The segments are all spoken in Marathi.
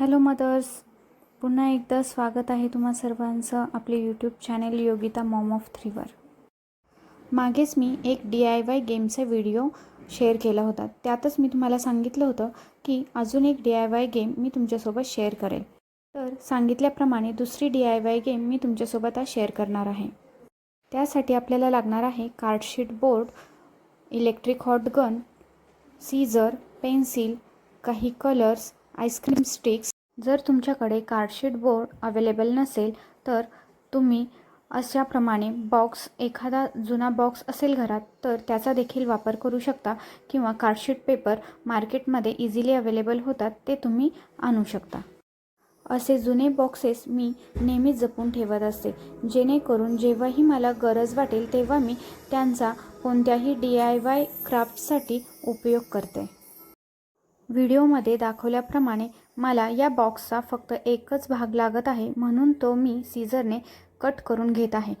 हॅलो मदर्स पुन्हा एकदा स्वागत आहे तुम्हा सर्वांचं आपले YouTube channel Yogita mom of थ्रीवर मागेच मी एक डी आय वाय गेमचा व्हिडिओ शेअर केला होता. त्यातच मी तुम्हाला सांगितलं होतं की अजून एक डी आय वाय गेम मी तुमच्यासोबत शेअर करेल. तर सांगितल्याप्रमाणे दुसरी डी आय वाय गेम मी तुमच्यासोबत आज शेअर करणार आहे. त्यासाठी आपल्याला लागणार आहे card sheet board electric hot gun scissor pencil काही कलर्स आईस्क्रीम स्टिक्स जर तुमच्याकडे कार्डशीट बोर्ड अवेलेबल नसेल तर तुम्ही अशाप्रमाणे बॉक्स एखादा जुना बॉक्स असेल घरात तर त्याचा देखील वापर करू शकता किंवा कार्डशीट पेपर मार्केटमध्ये इझिली अवेलेबल होतात ते तुम्ही आणू शकता. असे जुने बॉक्सेस मी नेहमीच जपून ठेवत असते जेणेकरून जेव्हाही मला गरज वाटेल तेव्हा मी त्यांचा कोणत्याही डी आय वाय क्राफ्टसाठी उपयोग करते. व्हिडिओमध्ये दाखवल्याप्रमाणे मला या बॉक्सचा फक्त एकच भाग लागत आहे म्हणून तो मी सीझरने कट करून घेत आहे.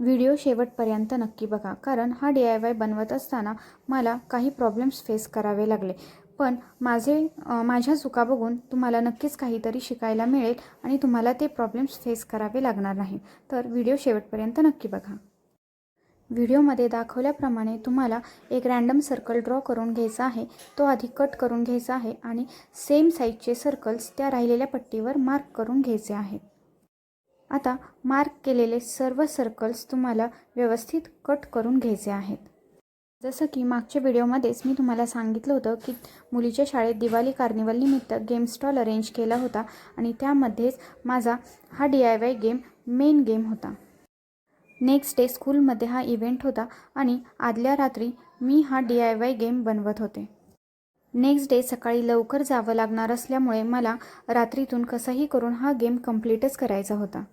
व्हिडिओ शेवटपर्यंत नक्की बघा कारण हा डी आय वाय बनवत असताना मला काही प्रॉब्लेम्स फेस करावे लागले. पण माझे माझ्या चुका बघून तुम्हाला नक्कीच काहीतरी शिकायला मिळेल आणि तुम्हाला ते प्रॉब्लेम्स फेस करावे लागणार नाही. तर व्हिडिओ शेवटपर्यंत नक्की बघा. व्हिडिओमध्ये दाखवल्याप्रमाणे तुम्हाला एक रँडम सर्कल ड्रॉ करून घ्यायचा आहे. तो आधी कट करून घ्यायचा आहे आणि सेम साईजचे सर्कल्स त्या राहिलेल्या पट्टीवर मार्क करून घ्यायचे आहेत आता मार्क केलेले सर्व सर्कल्स तुम्हाला व्यवस्थित कट करून घ्यायचे आहेत. जसं की मागच्या व्हिडिओमध्येच मी तुम्हाला सांगितलं होतं की मुलीच्या शाळेत दिवाळी कार्निवल निमित्त गेम स्टॉल अरेंज केला होता आणि त्यामध्येच माझा हा D I Y game main game होता. नेक्स्ट डे स्कूलमध्ये हा इव्हेंट होता आणि आदल्या रात्री मी हा डी आय वाय गेम बनवत होते. नेक्स्ट डे सकाळी लवकर जावं लागणार असल्यामुळे मला रात्रीतून कसंही करून हा गेम कम्प्लीटच करायचा होता.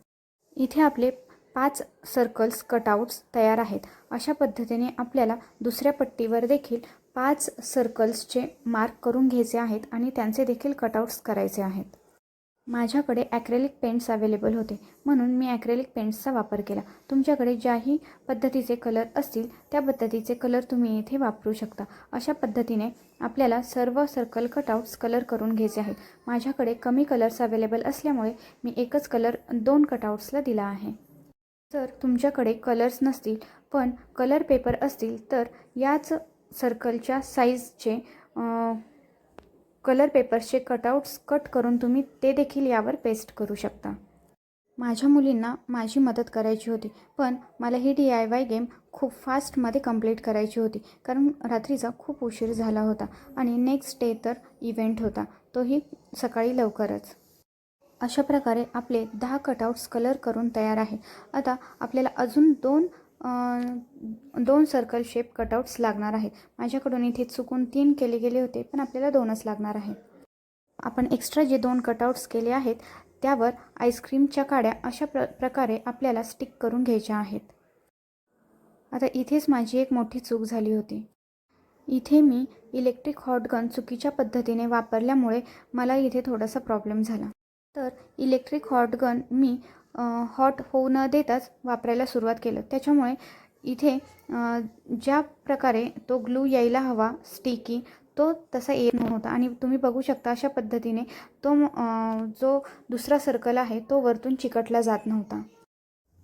इथे आपले पाच सर्कल्स कटआउट्स तयार आहेत. अशा पद्धतीने आपल्याला दुसऱ्या पट्टीवर देखील पाच सर्कल्सचे मार्क करून घ्यायचे आहेत आणि त्यांचे देखील कटआउट्स करायचे आहेत. माझ्याकडे ॲक्रेलिक पेंट्स अवेलेबल होते. म्हणून मी ॲक्रेलिक पेंट्सचा वापर केला. तुमच्याकडे ज्याही पद्धतीचे कलर असतील त्या पद्धतीचे कलर तुम्ही इथे वापरू शकता. अशा पद्धतीने आपल्याला सर्व सर्कल कटआउट्स कलर करून घ्यायचे आहेत. माझ्याकडे कमी कलर्स अवेलेबल असल्यामुळे मी एकच कलर दोन कटआउट्सला दिला आहे. जर तुमच्याकडे कलर्स नसतील पण कलर पेपर असतील तर याच सर्कलच्या साईजचे कलर पेपर्सचे कटआउट्स कट करून तुम्ही ते देखील यावर पेस्ट करू शकता. माझ्या मुलींना माझी मदत करायची होती पण मला ही डी आय वाय गेम खूप फास्टमध्ये कंप्लीट करायची होती कारण रात्रीचा खूप उशीर झाला होता आणि नेक्स्ट डे तर इव्हेंट होता तोही सकाळी लवकरच. अशा प्रकारे आपले दहा कटआउट्स कलर करून तयार आहे. आता आपल्याला अजून दोन दोन सर्कल शेप कटआउट्स लागणार आहेत. माझ्याकडून इथे चुकून तीन केले गेले होते पण आपल्याला दोनच लागणार आहे आपण एक्स्ट्रा जे दोन कटआउट्स केले आहेत त्यावर आईस्क्रीमच्या काड्या अशा प्र प्रकारे आपल्याला स्टिक करून घ्यायच्या आहेत. आता इथेच माझी एक मोठी चूक झाली होती. इथे मी इलेक्ट्रिक हॉटगन चुकीच्या पद्धतीने वापरल्यामुळे मला इथे थोडासा प्रॉब्लेम झाला. तर इलेक्ट्रिक हॉटगन मी हॉट होऊ न देताच वापरायला सुरुवात केलं. त्याच्यामुळे इथे ज्या प्रकारे तो ग्लू यायला हवा स्टिकी तो तसा येत नव्हता. आणि तुम्ही बघू शकता अशा पद्धतीने तो जो दुसरा सर्कल आहे तो वरतून चिकटला जात नव्हता.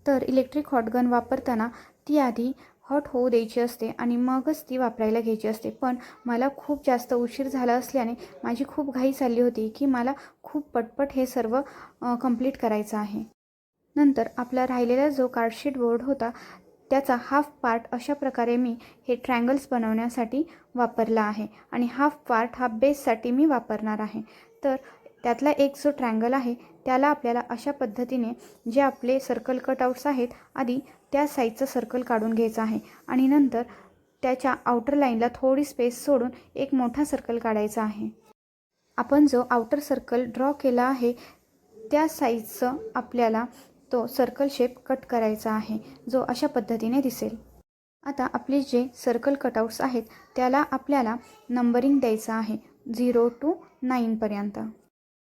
तर इलेक्ट्रिक हॉटगन वापरताना ती आधी हॉट होऊ द्यायची असते आणि मगच ती वापरायला घ्यायची असते. पण मला खूप जास्त उशीर झाला असल्याने माझी खूप घाई चालली होती की मला खूप पटपट हे सर्व कंप्लीट करायचं आहे. नंतर आपला राहिलेला जो कार्डशीट बोर्ड होता त्याचा हाफ पार्ट अशा प्रकारे मी हे ट्रँगल्स बनवण्यासाठी वापरला आहे. आणि हाफ पार्ट हा बेससाठी मी वापरणार आहे. तर त्यातला एक जो ट्रँगल आहे त्याला आपल्याला अशा पद्धतीने जे आपले सर्कल कटआउट्स आहेत आधी त्या साईजचं सर्कल काढून घ्यायचं आहे. आणि नंतर त्याच्या आउटर लाईनला थोडी स्पेस सोडून एक मोठा सर्कल काढायचा आहे. आपण जो आउटर सर्कल ड्रॉ केला आहे त्या साईजचं आपल्याला तो सर्कल शेप कट करायचा आहे जो अशा पद्धतीने दिसेल. आता आपले जे सर्कल कटआउट्स आहेत त्याला आपल्याला नंबरिंग द्यायचं आहे झिरो टू नाईनपर्यंत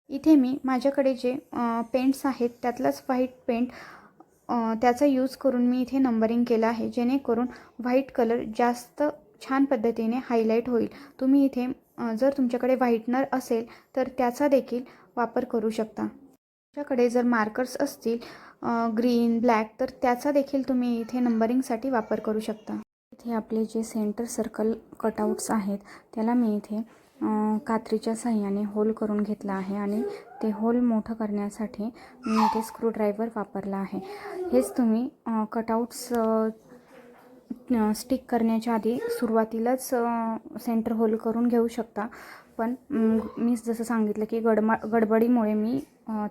इथे मी माझ्याकडे जे पेंट्स आहेत त्यातलाच व्हाईट पेंट त्याचा यूज करून मी इथे नंबरिंग केलं आहे जेणेकरून व्हाईट कलर जास्त छान पद्धतीने हायलाईट होईल. तुम्ही इथे जर तुमच्याकडे व्हाईटनर असेल तर त्याचा देखील वापर करू शकता. तुमच्याकडे जर मार्कर्स असतील ग्रीन ब्लॅक तर त्याचा देखील तुम्ही इथे नंबरिंगसाठी वापर करू शकता. इथे आपले जे सेंटर सर्कल कटआउट्स आहेत त्याला मी इथे कात्रीच्या साह्याने होल करून घेतला आहे आणि ते होल मोठं करण्यासाठी मी इथे स्क्रूड्रायव्हर वापरला आहे. हेच तुम्ही कटआउट्स स्टिक करण्याच्या आधी सुरुवातीलाच सेंटर होल करून घेऊ शकता. पण मी जसं सांगितलं की गडमा गडबडीमुळे मी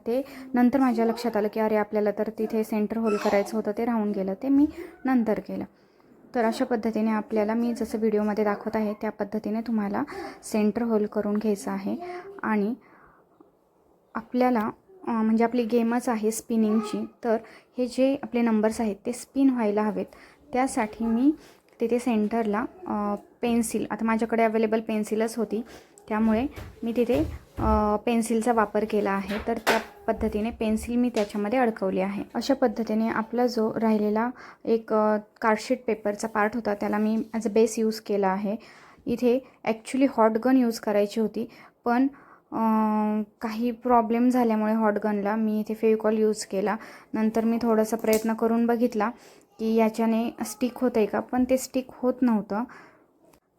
ते नंतर माझ्या लक्षात आलं की अरे आपल्याला तर तिथे सेंटर होल करायचं होतं ते राहून गेलं ते मी नंतर केलं. तर अशा पद्धतीने आपल्याला मी जसं व्हिडिओमध्ये दाखवत आहे त्या पद्धतीने तुम्हाला सेंटर होल करून घ्यायचं आहे. आणि आपल्याला म्हणजे आपली गेमच आहे स्पिनिंगची तर हे जे आपले नंबर्स आहेत ते स्पिन व्हायला हवेत. त्यासाठी मी तिथे सेंटरला पेन्सिल आता माझ्याकडे अवेलेबल पेन्सिलच होती त्यामुळे मी तिथे पेन्सिलचा वापर केला आहे. तर त्या पद्धतीने पेन्सिल मी त्याच्यामध्ये अडकवली आहे. अशा पद्धतीने आपला जो राहिलेला एक कार्डशीट पेपरचा पार्ट होता त्याला मी ॲज अ बेस यूज केला आहे. इथे ॲक्च्युली हॉट गन यूज करायची होती पण काही प्रॉब्लेम झाल्यामुळे हॉट गनला मी इथे फेविकॉल यूज केला. नंतर मी थोडासा प्रयत्न करून बघितला की याच्याने स्टिक होतं आहे का पण ते स्टिक होत नव्हतं.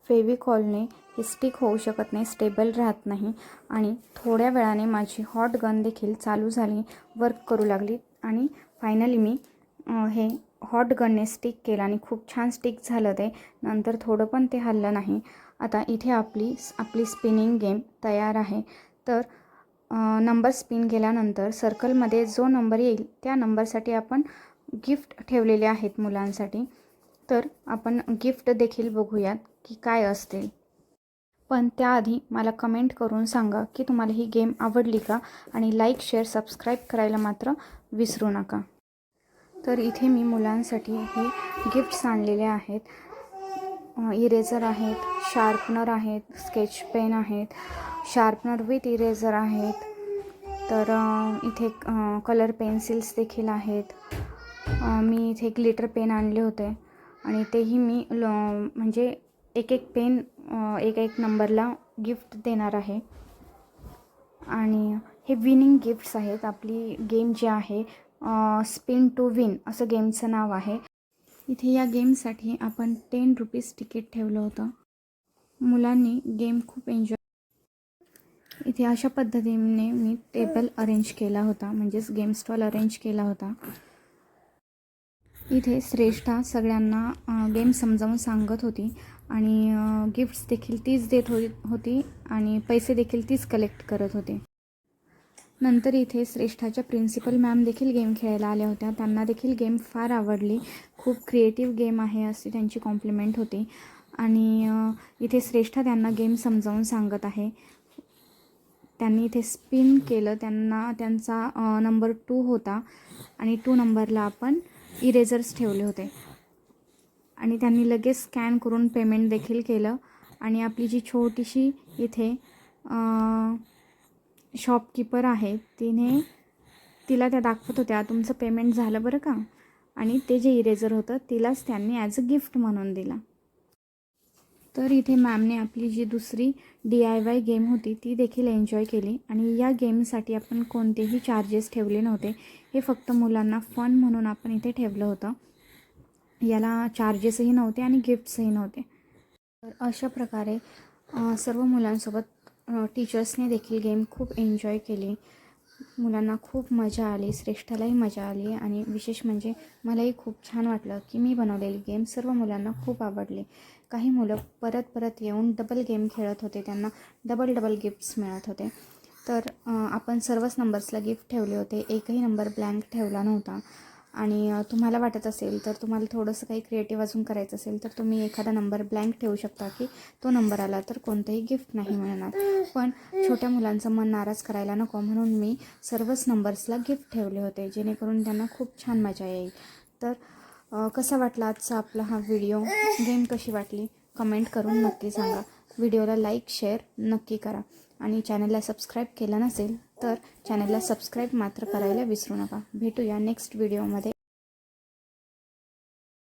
फेविकॉलने हे स्टिक होऊ शकत नाही स्टेबल राहत नाही आणि थोड्या वेळाने माझी हॉट गन देखील चालू झाली वर्क करू लागली आणि फायनली मी हे हॉट गनने स्टिक केलं आणि खूप छान स्टिक झालं ते. नंतर थोडं पण ते हल्लं नाही. आता इथे आपली आपली स्पिनिंग गेम तयार आहे. तर नंबर स्पिन केल्यानंतर सर्कलमध्ये जो नंबर येईल त्या नंबरसाठी आपण गिफ्ट ठेवलेले आहेत मुलांसाठी. तर आपण गिफ्ट देखील बघूयात की काय असतील पण त्याआधी मला कमेंट करून सांगा की तुम्हाला ही गेम आवडली का? आणि लाईक शेअर सबस्क्राईब करायला मात्र विसरू नका. तर इथे मी मुलांसाठी हे गिफ्ट्स आणलेले आहेत. इरेझर आहेत शार्पनर आहेत स्केच पेन आहेत शार्पनर विथ इरेझर आहेत. तर इथे कलर पेन्सिल्स देखील आहेत. मी इथे ग्लिटर पेन आणले होते. आणि तेही मी ल म्हणजे एक एक पेन एक एक नंबरला गिफ्ट देणार आहे. आणि हे विनिंग गिफ्ट्स आहेत. आपली गेम जी आहे स्पिन टू विन असं गेमचं नाव आहे. इथे या गेमसाठी आपण टेन रुपीज तिकीट ठेवलं होतं. मुलांनी गेम खूप एन्जॉय इथे अशा पद्धतीने मी टेबल अरेंज केला होता. म्हणजेच गेम स्टॉल अरेंज केला होता. इथे श्रेष्ठा सगळ्यांना गेम समजावून सांगत होती. आणि गिफ्ट्स देखील तीच देत हो होती आणि पैसे देखील तीच कलेक्ट करत होते. नंतर इथे श्रेष्ठाच्या प्रिन्सिपल मॅम देखील गेम खेळायला आल्या होत्या. त्यांना देखील गेम फार आवडली. खूप क्रिएटिव्ह गेम आहे अशी त्यांची कॉम्प्लिमेंट होती. आणि इथे श्रेष्ठा त्यांना गेम समजावून सांगत आहे. त्यांनी इथे स्पिन केलं. त्यांना त्यांचा नंबर टू होता आणि टू नंबरला आपण इरेझर्स ठेवले होते. आणि त्यांनी लगेच स्कॅन करून पेमेंट देखील केलं. आणि आपली जी छोटीशी इथे शॉपकीपर आहे तिने तिला त्या दाखवत होत्या. तुमचं पेमेंट झालं बरं का? आणि ते जे इरेझर होतं तिलाच त्यांनी ॲज अ गिफ्ट म्हणून दिला. तर इथे मॅमने आपली जी दुसरी डी आय वाय गेम होती ती देखील एन्जॉय केली. आणि या गेमसाठी आपण कोणतेही चार्जेस ठेवले नव्हते. हे फक्त मुलांना फन म्हणून आपण इथे ठेवलं होतं. याला चार्जेसही नव्हते आणि गिफ्ट्सही नव्हते. तर अशा प्रकारे सर्व मुलांसोबत टीचर्सने देखील गेम खूप एन्जॉय केली. मुलांना खूप मजा आली श्रेष्ठालाही मजा आली आणि विशेष म्हणजे मलाही खूप छान वाटलं की मी बनवलेली गेम सर्व मुलांना खूप आवडली. काही मुलं परत परत येऊन डबल गेम खेळत होते त्यांना डबल डबल गिफ्ट्स मिळत होते. तर आपण सर्वच नंबर्सला गिफ्ट ठेवले होते. एकही नंबर ब्लँक ठेवला नव्हता. आणि तुम्हाला वाटत असेल तर तुम्हाला थोडंसं काही क्रिएटिव्ह अजून करायचं असेल तर तुम्ही एखादा नंबर ब्लँक ठेवू शकता की तो नंबर आला तर कोणतंही गिफ्ट नाही मिळणार. पण छोट्या मुलांचं मन नाराज करायला नको म्हणून मी सर्वच नंबर्सला गिफ्ट ठेवले होते जेणेकरून त्यांना खूप छान मजा येईल. तर कसा वाटला आजचा आपला हा व्हिडिओ गेम कशी वाटली? कमेंट करून नक्की सांगा. व्हिडिओला लाईक शेअर नक्की करा. आणि चॅनलला सबस्क्राईब केलं नसेल तर चॅनलला सबस्क्राईब मात्र करायला विसरू नका. भेटूया नेक्स्ट व्हिडिओमध्ये.